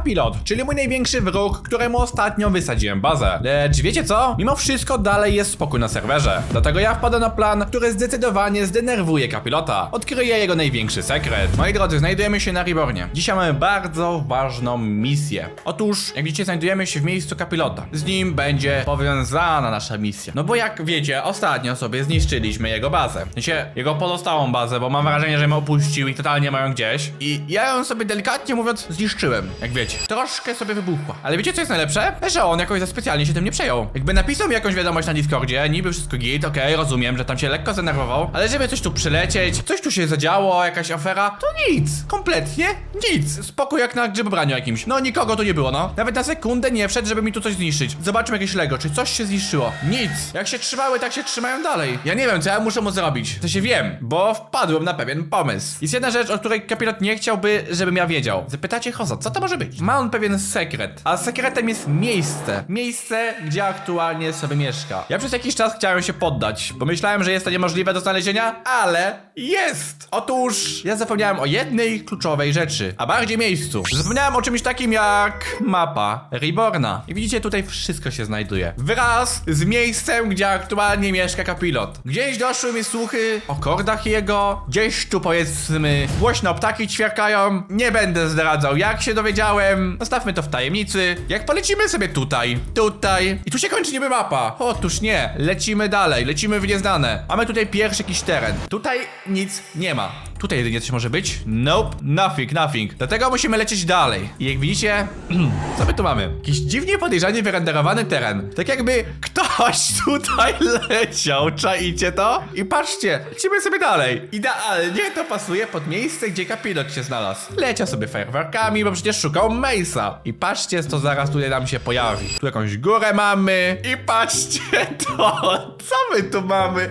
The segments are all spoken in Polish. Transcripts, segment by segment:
kapilot, czyli mój największy wróg, któremu ostatnio wysadziłem bazę. Lecz wiecie co? Mimo wszystko dalej jest spokój na serwerze. Dlatego ja wpadłem na plan, który zdecydowanie zdenerwuje kapilota. Odkryję jego największy sekret. Moi drodzy, znajdujemy się na Rebornie. Dzisiaj mamy bardzo ważną misję. Otóż, jak widzicie, znajdujemy się w miejscu kapilota. Z nim będzie powiązana nasza misja. No bo jak wiecie, ostatnio sobie zniszczyliśmy jego bazę. Sensie, jego pozostałą bazę, bo mam wrażenie, że mnie opuścił i totalnie mają gdzieś. I ja ją sobie delikatnie mówiąc zniszczyłem, jak wiecie. Troszkę sobie wybuchła. Ale wiecie co jest najlepsze? Że on jakoś za specjalnie się tym nie przejął. Jakby napisał mi jakąś wiadomość na Discordzie, niby wszystko git, okej, rozumiem, że tam się lekko zdenerwował, ale żeby coś tu przylecieć, coś tu się zadziało, jakaś afera, to nic. Kompletnie nic. Spokój jak na grzybobraniu jakimś. No nikogo tu nie było, no. Nawet na sekundę nie wszedł, żeby mi tu coś zniszczyć. Zobaczmy jakieś Lego, czy coś się zniszczyło. Nic. Jak się trzymały, tak się trzymają dalej. Ja nie wiem, co ja muszę mu zrobić. To się wiem, bo wpadłem na pewien pomysł. Jest jedna rzecz, o której kapilot nie chciałby, żebym ja wiedział. Zapytacie Hoza, co to może być? Ma on pewien sekret, a sekretem jest miejsce. Miejsce, gdzie aktualnie sobie mieszka. Ja przez jakiś czas chciałem się poddać, bo myślałem, że jest to niemożliwe do znalezienia, ale jest! Otóż ja zapomniałem o jednej kluczowej rzeczy, a bardziej miejscu. Zapomniałem o czymś takim jak mapa Reborna. I widzicie, tutaj wszystko się znajduje. Wraz z miejscem, gdzie aktualnie mieszka kapilot. Gdzieś doszły mi słuchy o kordach jego, gdzieś tu powiedzmy głośno ptaki ćwierkają. Nie będę zdradzał, jak się dowiedziałem. Zostawmy to w tajemnicy. Jak polecimy sobie tutaj, tutaj i tu się kończy niby mapa. Otóż nie, lecimy dalej, lecimy w nieznane. Mamy tutaj pierwszy jakiś teren. Tutaj nic nie ma. Tutaj jedynie coś może być. Nope, nothing, nothing. Dlatego musimy lecieć dalej. I jak widzicie, co my tu mamy? Jakiś dziwnie podejrzanie wyrenderowany teren. Tak jakby ktoś tutaj leciał, czaicie to? I patrzcie, lecimy sobie dalej. Idealnie to pasuje pod miejsce, gdzie kapilot się znalazł. Leciał sobie fajerwerkami, bo przecież szukał Mace'a. I patrzcie, co zaraz tutaj nam się pojawi. Tu jakąś górę mamy. I patrzcie to, co my tu mamy?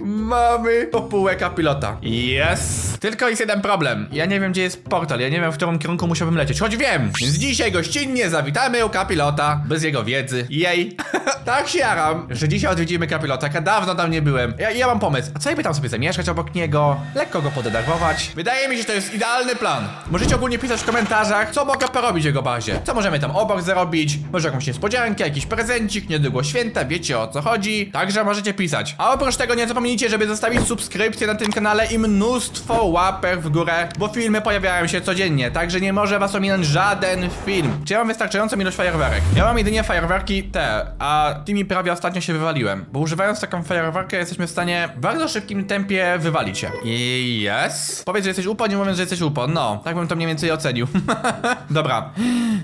Mamy popułę kapilota. Jest. Tylko jest jeden problem. Ja nie wiem, gdzie jest portal. Ja nie wiem, w którym kierunku musiałbym lecieć. Choć wiem. Więc dzisiaj gościnnie zawitamy u kapilota. Bez jego wiedzy. Jej. tak się jaram, że dzisiaj odwiedzimy kapilota. Jak ja dawno tam nie byłem. Ja, ja mam pomysł. A co jakby tam sobie zamieszkać obok niego? Lekko go podenerwować. Wydaje mi się, że to jest idealny plan. Możecie ogólnie pisać w komentarzach, co mogę porobić w jego bazie. Co możemy tam obok zrobić? Może jakąś niespodziankę, jakiś prezencik, niedługo święta, wiecie o co chodzi. Także możecie pisać. A oprócz tego nie zapomnijcie, żeby zostawić subskrypcję na tym kanale i mnóstwo łapek w górę, bo filmy pojawiają się codziennie, także nie może was ominąć żaden film. Czy ja mam wystarczającą ilość fajerwerek? Ja mam jedynie fajerwerki te, a tymi prawie ostatnio się wywaliłem, bo używając taką fajerwerkę jesteśmy w stanie w bardzo szybkim tempie wywalić się. I jest. Powiedz, że jesteś upo, nie mówiąc, że jesteś upo. No, tak bym to mniej więcej ocenił. Dobra.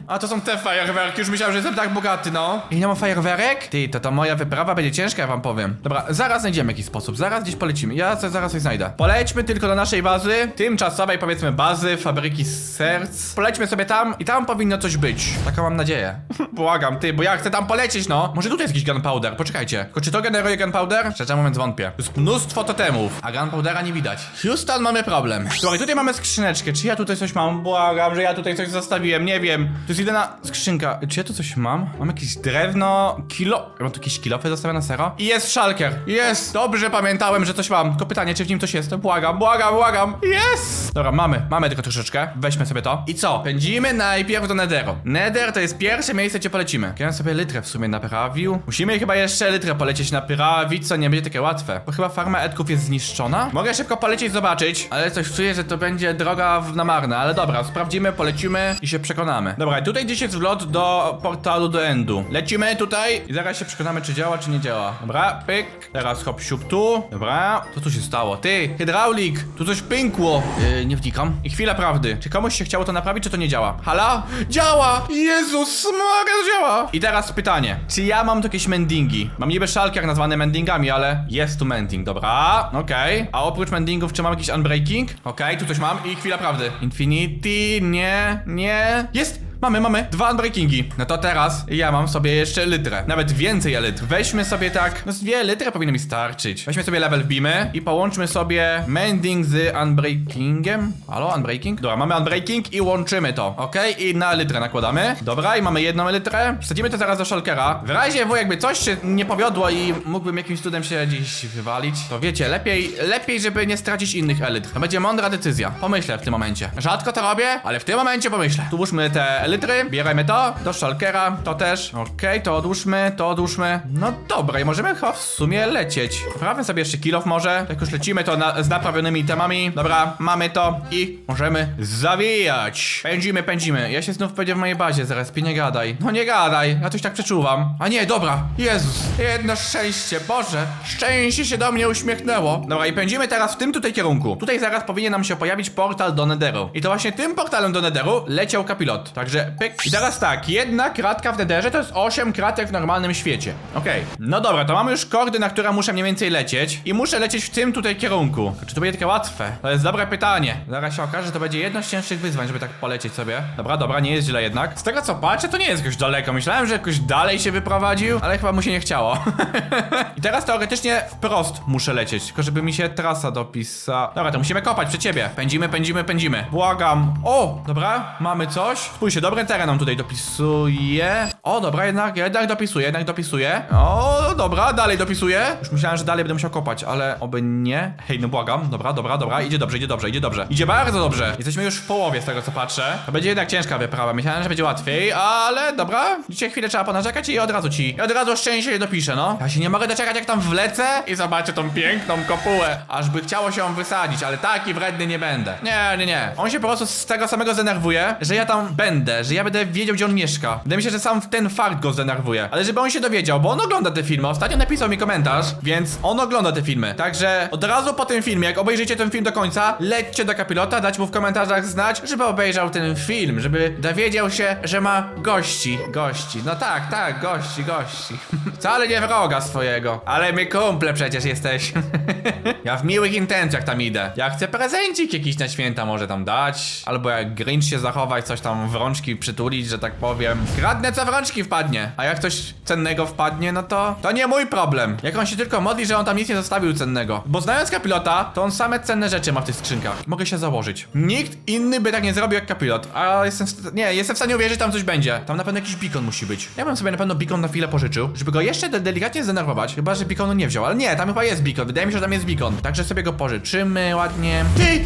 A to są te fajerwerki, już myślałem, że jestem tak bogaty, no. I nie ma fajerwerek? Ty, to ta moja wyprawa będzie ciężka, ja wam powiem. Dobra, zaraz znajdziemy jakiś sposób, zaraz gdzieś polecimy. Ja se- zaraz coś znajdę. Polećmy tylko do naszej bazy, tymczasowej powiedzmy bazy, fabryki serc. Polećmy sobie tam i tam powinno coś być. Taką mam nadzieję. Błagam, ty, bo ja chcę tam polecieć, no. Może tutaj jest jakiś gunpowder, poczekajcie. Tylko czy to generuje gunpowder? Szczerze mówiąc wątpię. Jest mnóstwo totemów, a gunpowdera nie widać. Houston, mamy problem. Słuchaj, tutaj mamy skrzyneczkę. Czy ja tutaj coś mam? Błagam, że ja tutaj coś zostawiłem, nie wiem. To jest jedyna skrzynka. Czy ja tu coś mam? Mam jakieś drewno, kilo... Mam tu jakieś kilofy zostawione, sero? I jest szalker. Jest! Dobrze pamiętałem, że coś mam. Tylko pytanie, czy w nim coś jest? Błagam, błagam, błagam. Jest! Dobra, mamy. Mamy tylko troszeczkę. Weźmy sobie to. I co? Pędzimy najpierw do Netheru. Nether to jest pierwsze miejsce, gdzie polecimy. Ja sobie litrę w sumie naprawił. Musimy chyba jeszcze litrę polecieć naprawić, co nie będzie takie łatwe. Bo chyba farma Edków jest zniszczona. Mogę szybko polecieć, zobaczyć, ale coś czuję, że to będzie droga w- na marne. Ale dobra, sprawdzimy, polecimy i się przekonamy. Dobra, i tutaj gdzieś jest wlot do portalu do Endu. Lecimy tutaj i zaraz się przekonamy, czy działa, czy nie działa. Dobra, pyk. Teraz hop siup tu. Dobra. Co tu się stało? Ty, hydraulik, tu coś pękło. Yy, nie wnikam. I chwila prawdy. Czy komuś się chciało to naprawić, czy to nie działa? Halo? Działa! Jezus, to działa! I teraz pytanie. Czy ja mam tu jakieś mendingi? Mam niby szalkier nazwany mendingami, ale jest tu mending, dobra. Okej. A oprócz mendingów, czy mam jakiś unbreaking? Okej, tu coś mam i chwila prawdy. Infinity, nie, nie. Jest! Mamy, mamy. Dwa unbreakingi. No to teraz ja mam sobie jeszcze litrę. Nawet więcej litr. Weźmy sobie tak. No z dwie litry powinno mi starczyć. Weźmy sobie level wbimy i połączmy sobie mending z unbreakingiem. Halo, unbreaking? Dobra, mamy unbreaking i łączymy to. Okej, i na litrę nakładamy. Dobra, i mamy jedną litrę. Wsadzimy to zaraz do shulkera. W razie, bo jakby coś się nie powiodło i mógłbym jakimś cudem się gdzieś wywalić, to wiecie, lepiej, lepiej, żeby nie stracić innych elitr. To będzie mądra decyzja. Pomyślę w tym momencie. Rzadko to robię, ale w tym momencie pomyślę. Tu włóżmy te elitry, bieremy to, do shulkera, to też. Okej, to odłóżmy, to odłóżmy. No dobra, i możemy chyba w sumie lecieć. Poprawmy sobie jeszcze kilof może. Jak już lecimy, to na, z naprawionymi temami. Dobra, mamy to i możemy zawijać. Pędzimy, pędzimy. Ja się znów powiedzię w mojej bazie, zaraz, pie, nie gadaj. No nie gadaj, ja coś tak przeczuwam. A nie, dobra. Jezus, jedno szczęście, Boże. Szczęście się do mnie uśmiechnęło. Dobra, i pędzimy teraz w tym tutaj kierunku. Tutaj zaraz powinien nam się pojawić portal do Netheru. I to właśnie tym portalem do Netheru leciał kapilot. Także pyk. I teraz tak, jedna kratka w Netherze to jest 8 kratek w normalnym świecie. Okej. No dobra, to mamy już kordy, na które muszę mniej więcej lecieć. I muszę lecieć w tym tutaj kierunku. Czy to będzie takie łatwe? To jest dobre pytanie. Zaraz się okaże, że to będzie jedno z cięższych wyzwań, żeby tak polecieć sobie. Dobra, dobra, nie jest źle jednak. Z tego co patrzę, to nie jest jakoś daleko. Myślałem, że jakoś dalej się wyprowadził, ale chyba mu się nie chciało. I teraz teoretycznie wprost muszę lecieć, tylko żeby mi się trasa dopisała. Dobra, to musimy kopać przed ciebie. Pędzimy, pędzimy, pędzimy. Błagam. O, dobra, mamy coś. Spójrzcie, dobry teren nam tutaj dopisuje. O, dobra, jednak, jednak dopisuje, jednak dopisuje. O, dobra, dalej dopisuje. Już myślałem, że dalej będę musiał kopać, ale oby nie. Hej, no błagam. Dobra, dobra, dobra, idzie dobrze, idzie dobrze, idzie dobrze. Idzie bardzo dobrze. Jesteśmy już w połowie z tego, co patrzę. To będzie jednak ciężka wyprawa. Myślałem, że będzie łatwiej, ale dobra. Dzisiaj chwilę trzeba ponarzekać i od razu ci. I od razu szczęście się dopiszę, no. Ja się nie mogę doczekać, jak tam wlecę i zobaczę tą piękną kopułę. Aż by chciało się ją wysadzić, ale taki wredny nie będę. Nie, nie, nie. On się po prostu z tego samego zdenerwuje, że ja tam będę, że ja będę wiedział, gdzie on mieszka. Wydaje mi się, że sam ten fakt go zdenerwuje. Ale żeby on się dowiedział, bo on ogląda te filmy. Ostatnio napisał mi komentarz, więc on ogląda te filmy. Także od razu po tym filmie, jak obejrzycie ten film do końca, lećcie do kapilota, dać mu w komentarzach znać, żeby obejrzał ten film, żeby dowiedział się, że ma gości. Gości. No tak, tak, gości, gości. Wcale nie wroga swojego. Ale my kumple przecież jesteś. ja w miłych intencjach tam idę. Ja chcę prezencik jakiś na święta może tam dać. Albo jak Grinch się zachować, coś tam w rączki przytulić, że tak powiem. Kradnę co w rączki wpadnie. A jak coś cennego wpadnie, no to to nie mój problem. Jak on się tylko modli, że on tam nic nie zostawił cennego. Bo znając kapilota, to on same cenne rzeczy ma w tych skrzynkach. Mogę się założyć. Nikt inny by tak nie zrobił jak kapilot. A jestem. w Nie, jestem w stanie uwierzyć, że tam coś będzie. Tam na pewno jakiś beacon musi być. Ja bym sobie na pewno beacon na chwilę pożyczył, żeby go jeszcze de delikatnie zdenerwować. Chyba, że beaconu nie wziął. Ale nie, tam chyba jest beacon. Wydaje mi się, że tam jest beacon. Także sobie go pożyczymy ładnie. Ty!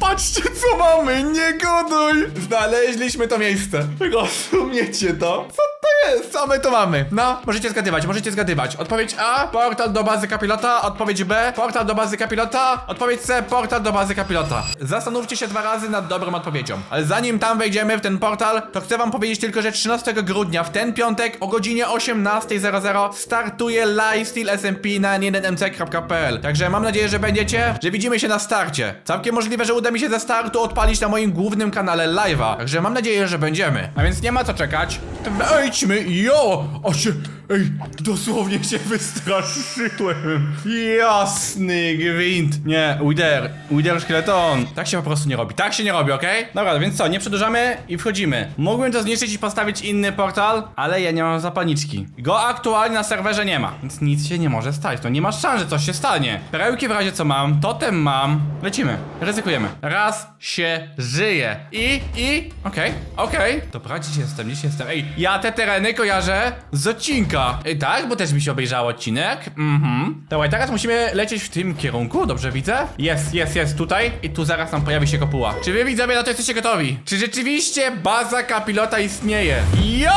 Patrzcie co mamy, nie goduj! Znaleźliśmy to miejsce. Rozumiecie to? Co to jest? Co my to mamy? No, możecie zgadywać, możecie zgadywać. Odpowiedź A, portal do bazy kapilota. Odpowiedź B, portal do bazy kapilota. Odpowiedź C, portal do bazy kapilota. Zastanówcie się dwa razy nad dobrą odpowiedzią. Ale zanim tam wejdziemy w ten portal, to chcę wam powiedzieć tylko, że 13 grudnia, w ten piątek o godzinie 18.00 startuje Lifesteal SMP na 1mc.pl. Także mam nadzieję, że będziecie, że widzimy się na starcie. Całkiem możliwe, że uda mi się ze startu odpalić na moim głównym kanale live'a. Także mam nadzieję, że będziemy. A więc nie ma co czekać. To Wejdźmy, jo! O się... Ej, dosłownie się wystraszyłem. Jasny gwint. Nie, Wider, Wider szkieleton. Tak się po prostu nie robi, tak się nie robi, okej? Dobra, więc co, nie przedłużamy i wchodzimy. Mógłbym to zniszczyć i postawić inny portal, ale ja nie mam zapalniczki. Go aktualnie na serwerze nie ma, więc nic się nie może stać. No nie ma szans, że coś się stanie. Perełki w razie co mam, totem mam. Lecimy, ryzykujemy. Raz się żyje. I, i, okej, okej. Dobra, dziś jestem, dziś jestem. Ej, ja te tereny kojarzę z odcinka. Ej, tak, bo też mi się obejrzał odcinek. Mhm. Dobra, i teraz musimy lecieć w tym kierunku, dobrze widzę? Jest, jest, jest, tutaj. I tu zaraz nam pojawi się kopuła. Czy wy widzowie na to jesteście gotowi? Czy rzeczywiście baza kapilota istnieje? Jo!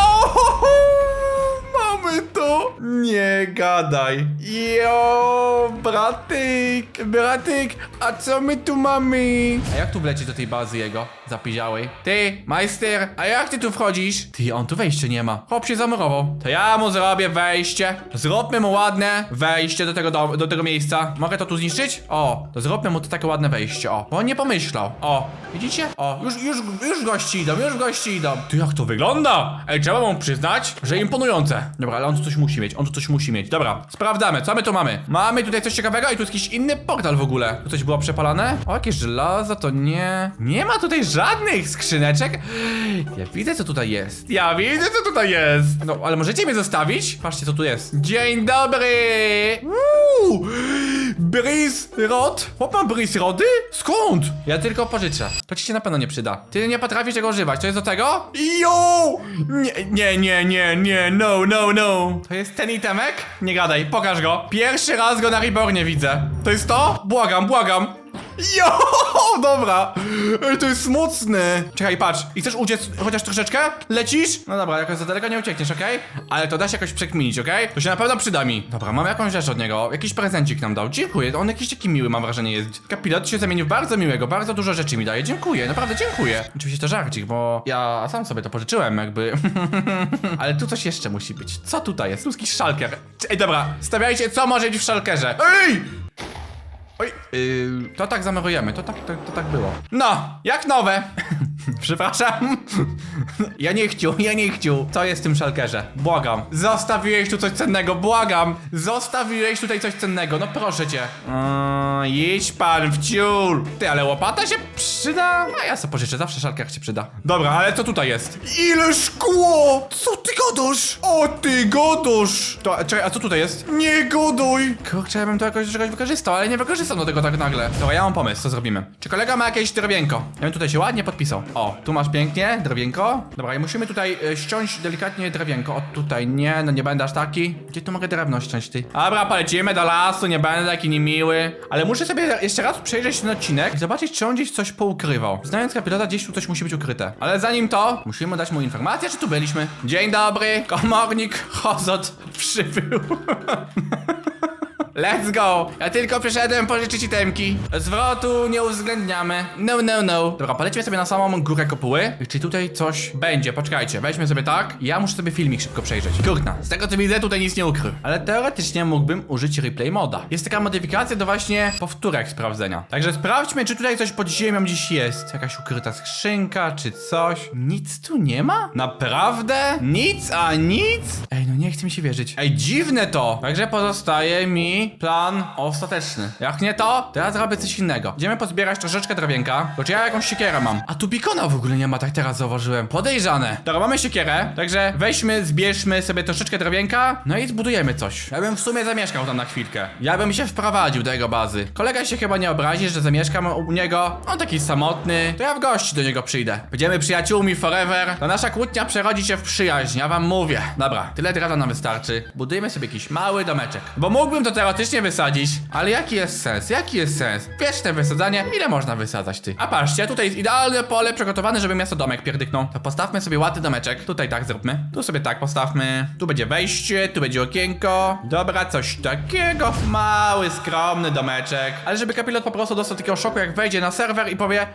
Mamy to! Nie gadaj. Jo, bratyk, bratyk, a co my tu mamy? A jak tu wlecieć do tej bazy jego zapiziałej? Ty, majster, a jak ty tu wchodzisz? Ty, on tu wejścia nie ma. Hop się zamurował. To ja mu zrobię wejście. Zróbmy mu ładne wejście do tego, do, do tego miejsca. Mogę to tu zniszczyć? O, to zróbmy mu to takie ładne wejście, o. Bo on nie pomyślał. O, widzicie? O, już, już, już gości idą, już gości idą. Ty, jak to wygląda? Ej, trzeba mu przyznać, że imponujące. Dobra, ale on tu coś musi mieć, on tu coś musi mieć. Dobra, sprawdzamy, co my tu mamy? Mamy tutaj coś ciekawego i tu jest jakiś inny portal w ogóle. Tu coś było przepalane? O, jakieś żelazo, to nie... Nie ma tutaj żadnych skrzyneczek. Ja widzę, co tutaj jest. Ja widzę, co tutaj jest. No, ale możecie mnie zostawić? Patrzcie, co tu jest. Dzień dobry! Uuu! Breeze Rod? Chłop ma Breeze Rody? Skąd? Ja tylko pożyczę. To ci się na pewno nie przyda. Ty nie potrafisz tego używać, to jest do tego? Jo! Nie, nie, nie, nie, nie, no, no, no. To jest ten itemek? Nie gadaj, pokaż go. Pierwszy raz go na Rebornie widzę. To jest to? Błagam, błagam. Jo, dobra. Ej, to jest mocne. Czekaj, patrz. I chcesz uciec chociaż troszeczkę? Lecisz? No dobra, jakoś za daleko nie uciekniesz, okej? Ale to da się jakoś przekminić, okej? To się na pewno przyda mi. Dobra, mam jakąś rzecz od niego. Jakiś prezencik nam dał. Dziękuję. On jakiś taki miły, mam wrażenie, jest. Kapilot się zamienił w bardzo miłego, bardzo dużo rzeczy mi daje. Dziękuję, naprawdę dziękuję. Oczywiście to żarcik, bo ja sam sobie to pożyczyłem, jakby. Ale tu coś jeszcze musi być. Co tutaj jest? Ludzki szalker. Ej, dobra, stawiajcie, co może być w szalkerze. Ej! Oj, yy, to tak zamerujemy, to tak, to, to tak było. No, jak nowe. Przepraszam. ja nie chciu, ja nie chciu. Co jest w tym szalkerze? Błagam. Zostawiłeś tu coś cennego, błagam. Zostawiłeś tutaj coś cennego, no proszę cię. Idź pan w ciul. Ty, ale łopata się przyda? A ja sobie pożyczę, zawsze szalker się przyda. Dobra, ale co tutaj jest? Ile szkło! Co ty godosz? O ty godosz! To, czekaj, a co tutaj jest? Nie goduj! Kurczę, ja bym to jakoś do czegoś wykorzystał, ale nie wykorzystam do tego tak nagle. Dobra, ja mam pomysł, co zrobimy. Czy kolega ma jakieś drewienko? Ja bym tutaj się ładnie podpisał. O, tu masz pięknie, drewienko. Dobra, i musimy tutaj e, ściąć delikatnie drewienko. O, tutaj nie, no nie będę aż taki. Gdzie tu mogę drewno ściąć, ty? Dobra, polecimy do lasu, nie będę taki niemiły. Ale muszę sobie jeszcze raz przejrzeć ten odcinek i zobaczyć, czy on gdzieś coś poukrywał. Znając kapilota, gdzieś tu coś musi być ukryte. Ale zanim to, musimy dać mu informację, czy tu byliśmy. Dzień dobry, komornik Hozot przybył. Let's go! Ja tylko przyszedłem pożyczyć itemki. Zwrotu nie uwzględniamy. No, no, no. Dobra, polećmy sobie na samą górę kopuły. Czy tutaj coś będzie? Poczekajcie, weźmy sobie tak. Ja muszę sobie filmik szybko przejrzeć. Kurna, z tego co widzę, tutaj nic nie ukrył. Ale teoretycznie mógłbym użyć replay moda. Jest taka modyfikacja do właśnie powtórek sprawdzenia. Także sprawdźmy, czy tutaj coś pod ziemią dziś jest. Jakaś ukryta skrzynka, czy coś. Nic tu nie ma? Naprawdę? Nic, a nic? Ej, no nie chce mi się wierzyć. Ej, dziwne to. Także pozostaje mi plan ostateczny. Jak nie to, ja zrobię coś innego. Idziemy pozbierać troszeczkę drewienka, bo czy ja jakąś siekierę mam. A tu bikona w ogóle nie ma, tak teraz zauważyłem. Podejrzane. Dobra, mamy siekierę, także weźmy, zbierzmy sobie troszeczkę drewienka, no i zbudujemy coś. Ja bym w sumie zamieszkał tam na chwilkę. Ja bym się wprowadził do jego bazy. Kolega się chyba nie obrazi, że zamieszkam u niego. On taki samotny, to ja w gości do niego przyjdę. Będziemy przyjaciółmi forever. To nasza kłótnia przerodzi się w przyjaźń, ja wam mówię. Dobra, tyle drewna nam wystarczy. Budujmy sobie jakiś mały domeczek. Bo mógłbym to teoretycznie wysadzić, ale jaki jest sens? Jaki jest sens? Wieczne wysadzanie, ile można wysadzać ty? A patrzcie, tutaj jest idealne pole przygotowane, żeby miasto domek pierdyknął. To postawmy sobie ładny domeczek. Tutaj tak zróbmy. Tu sobie tak postawmy. Tu będzie wejście, tu będzie okienko. Dobra, coś takiego. Mały, skromny domeczek. Ale żeby kapilot po prostu dostał takiego szoku, jak wejdzie na serwer i powie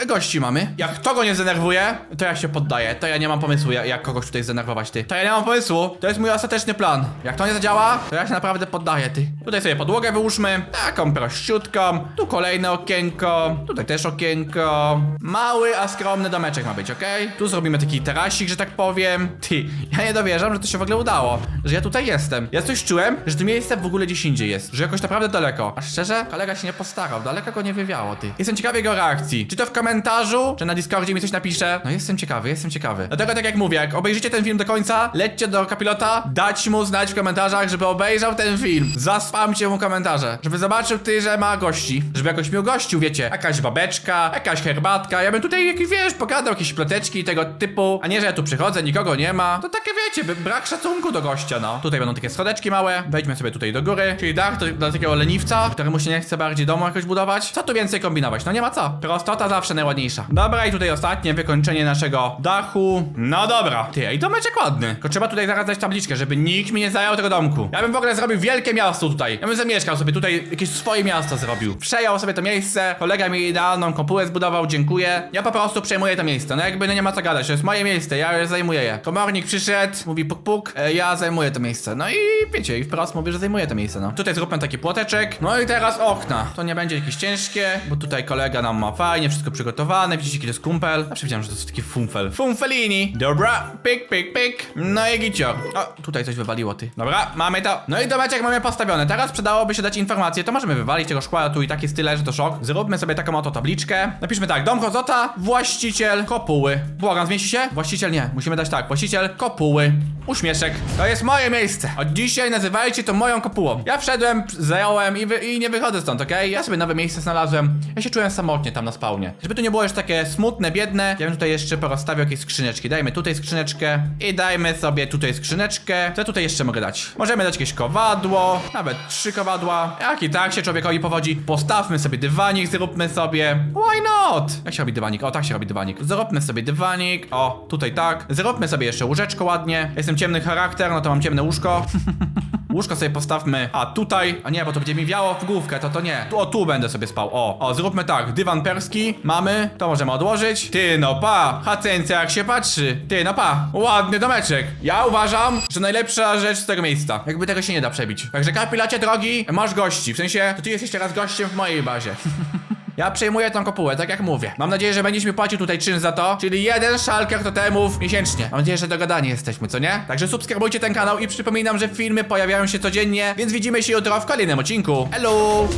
yy, gości mamy. Jak to go nie zdenerwuje, to ja się poddaję. To ja nie mam pomysłu, jak, jak kogoś tutaj zdenerwować, ty. To ja nie mam pomysłu. To jest mój ostateczny plan. Jak to nie zadziała, to ja się naprawdę poddaję, ty. Tutaj sobie podłogę wyłóżmy. Taką prościutką. Tu kolejne okienko. Tutaj też okienko. Mały, a skromny domeczek ma być, okej? Tu zrobimy taki terasik, że tak powiem. Ty, ja nie dowierzam, że to się w ogóle udało. Że ja tutaj jestem. Ja coś czułem, że to miejsce w ogóle gdzieś indziej jest. Że jakoś naprawdę daleko. A szczerze, kolega się nie postarał. Daleko go nie wywiało, ty. Jestem ciekawy jego reakcji. Czy to w komentarzu, czy na Discordzie mi coś napisze? No jestem ciekawy, jestem ciekawy. Dlatego tak jak mówię, jak obejrzycie ten film do końca, lećcie do kapilota, dać mu znać w komentarzach, żeby obejrzał ten film. Zaspamcie mu komentarze, żeby zobaczył ty, że ma gości. Żeby jakoś miał gościu, wiecie. Jakaś babeczka, jakaś herbatka. Ja bym tutaj jakiś, wiesz, pogadał jakieś ploteczki tego typu. A nie, że ja tu przychodzę, nikogo nie ma. To takie wiecie, brak szacunku do gościa, no. Tutaj będą takie schodeczki małe. Wejdźmy sobie tutaj do góry. Czyli dach to, dla takiego leniwca, któremu się nie chce bardziej domu jakoś budować. Co tu więcej kombinować? No nie ma co. Prostota zawsze najładniejsza. Dobra, i tutaj ostatnie wykończenie naszego dachu. No dobra. Ty, i domeczek ładny. Tylko trzeba tutaj zaraz dać tabliczkę, żeby nikt mi nie zajął tego domku. Ja bym w ogóle zrobił wielkie miasto tutaj. tutaj. Ja bym zamieszkał sobie tutaj, jakieś swoje miasto zrobił. Przejął sobie to miejsce, kolega mi idealną kopułę zbudował, dziękuję. Ja po prostu przejmuję to miejsce, no jakby no nie ma co gadać, to jest moje miejsce, ja zajmuję je. Komornik przyszedł, mówi puk puk, e, ja zajmuję to miejsce. No i wiecie, i wprost mówię, że zajmuję to miejsce, no. Tutaj zróbmy taki płoteczek, no i teraz okna. To nie będzie jakieś ciężkie, bo tutaj kolega nam ma fajnie wszystko przygotowane, widzicie, to jest kumpel. Zawsze wiedziałem, że to jest taki funfel. Funfelini. Dobra, pik, pik, pik. No i gicior. O, tutaj coś wywaliło, ty. Dobra, mamy to. No i domeczek mamy postawiony. Teraz przydałoby się dać informację, to możemy wywalić tego szkła, tu i tak jest że to szok. Zróbmy sobie taką oto tabliczkę. Napiszmy tak, dom Kozota, właściciel kopuły. Błagam, zmieści się? Właściciel nie. Musimy dać tak, właściciel kopuły. Uśmieszek. To jest moje miejsce. Od dzisiaj nazywajcie to moją kopułą. Ja wszedłem, zająłem i, wy, i nie wychodzę stąd, okej? Ja sobie nowe miejsce znalazłem. Ja się czułem samotnie tam na spawnie. Żeby tu nie było już takie smutne, biedne, ja bym tutaj jeszcze porozstawiał jakieś skrzyneczki. Dajmy tutaj skrzyneczkę i dajmy sobie tutaj skrzyneczkę. Co tutaj jeszcze mogę dać? Możemy dać jakieś kowadło, nawet trzy kowadła. Jak i tak się człowiekowi powodzi. Postawmy sobie dywanik, zróbmy sobie. Why not? Jak się robi dywanik? O, tak się robi dywanik. Zróbmy sobie dywanik. O, tutaj tak. Zróbmy sobie jeszcze łóżeczko ładnie. Jestem ciemny charakter, no to mam ciemne łóżko. Łóżko sobie postawmy. A tutaj. A nie, bo to będzie mi wiało w główkę, to to nie. Tu, o, tu będę sobie spał. O, o, zróbmy tak. Dywan perski mamy. To możemy odłożyć. Ty, no pa. Hacencja jak się patrzy. Ty, no pa. Ładny domeczek. Ja uważam, że najlepsza rzecz z tego miejsca. Jakby tego się nie da przebić. Także kapilacie drogi, masz gości. W sensie, to ty jesteś teraz gościem w mojej bazie. Ja przejmuję tą kopułę, tak jak mówię. Mam nadzieję, że będziesz mi płacił tutaj czyn za to, czyli jeden szalker totemów miesięcznie. Mam nadzieję, że dogadani jesteśmy, co nie? Także subskrybujcie ten kanał i przypominam, że filmy pojawiają się codziennie, więc widzimy się jutro w kolejnym odcinku. Hello!